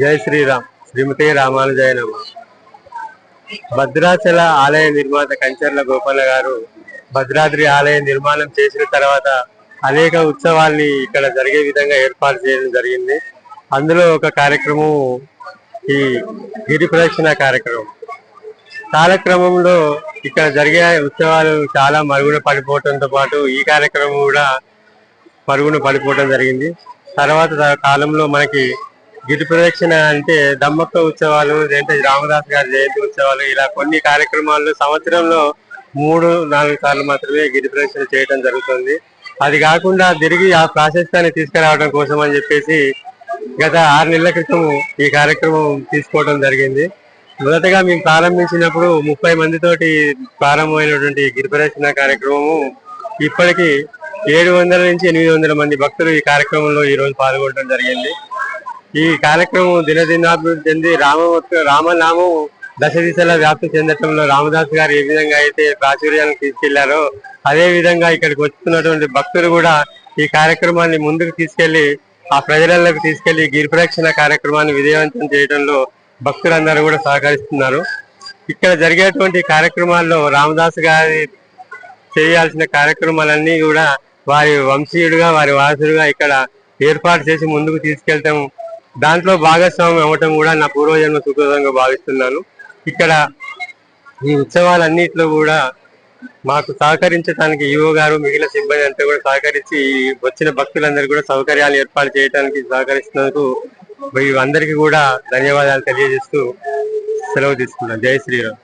జై శ్రీరామ్. శ్రీమతి రామానుజయ నమ. భద్రాచల ఆలయ నిర్మాత కంచర్ల గోపాల గారు భద్రాద్రి ఆలయ నిర్మాణం చేసిన తర్వాత అనేక ఉత్సవాల్ని ఇక్కడ జరిగే విధంగా ఏర్పాటు చేయడం జరిగింది. అందులో ఒక కార్యక్రమం ఈ గిరి ప్రదక్షిణ కార్యక్రమం. కాలక్రమంలో ఇక్కడ జరిగే ఉత్సవాలు చాలా మరుగున పడిపోవడంతో పాటు ఈ కార్యక్రమం కూడా మరుగున పడిపోవడం జరిగింది. తర్వాత కాలంలో మనకి గిరి ప్రదక్షిణ అంటే దమ్మక్క ఉత్సవాలు లేదంటే రామదాస్ గారి జయంతి ఉత్సవాలు ఇలా కొన్ని కార్యక్రమాల్లో సంవత్సరంలో మూడు నాలుగు సార్లు మాత్రమే గిరి ప్రదక్షిణ చేయడం జరుగుతుంది. అది కాకుండా తిరిగి ఆ ప్రాశస్త్యాన్ని తీసుకురావడం కోసం అని చెప్పేసి గత ఆరు నెలల క్రితం ఈ కార్యక్రమం తీసుకోవడం జరిగింది. మొదటగా మేము ప్రారంభించినప్పుడు ముప్పై మందితోటి ప్రారంభమైనటువంటి గిరి ప్రదక్షిణ కార్యక్రమము ఇప్పటికీ ఏడు వందల నుంచి ఎనిమిది వందల మంది భక్తులు ఈ కార్యక్రమంలో ఈ రోజు పాల్గొనడం జరిగింది. ఈ కార్యక్రమం దినదినాభివృద్ధి చెంది రామ రామనామం దశ దిశలా వ్యాప్తి చెందటంలో రామదాస్ గారు ఏ విధంగా అయితే ప్రాచుర్యాన్ని తీసుకెళ్ళారో అదే విధంగా ఇక్కడికి వస్తున్నటువంటి భక్తులు కూడా ఈ కార్యక్రమాన్ని ముందుకు తీసుకెళ్ళి ఆ ప్రజలకు తీసుకెళ్ళి గిరి ప్రదక్షిణ కార్యక్రమాన్ని విజయవంతం చేయడంలో భక్తులందరూ కూడా సహకరిస్తున్నారు. ఇక్కడ జరిగేటువంటి కార్యక్రమాల్లో రామదాస్ గారి చేయాల్సిన కార్యక్రమాలన్నీ కూడా వారి వంశీయుడుగా వారి వారసుడుగా ఇక్కడ ఏర్పాటు చేసి ముందుకు తీసుకెళ్తాం దాంట్లో భాగస్వామ్యం అవ్వటం కూడా నా పూర్వజన్మ సుకృతంగా భావిస్తున్నాను. ఇక్కడ ఈ ఉత్సవాలన్నిట్లో కూడా మాకు సహకరించడానికి ఈవో గారు మిగిలిన సిబ్బంది అంతా కూడా సహకరించి ఈ వచ్చిన భక్తులందరూ కూడా సౌకర్యాలు ఏర్పాటు చేయడానికి సహకరిస్తున్నందుకు అందరికీ కూడా ధన్యవాదాలు తెలియజేస్తూ సెలవు తీసుకున్నాను జై శ్రీరామ్.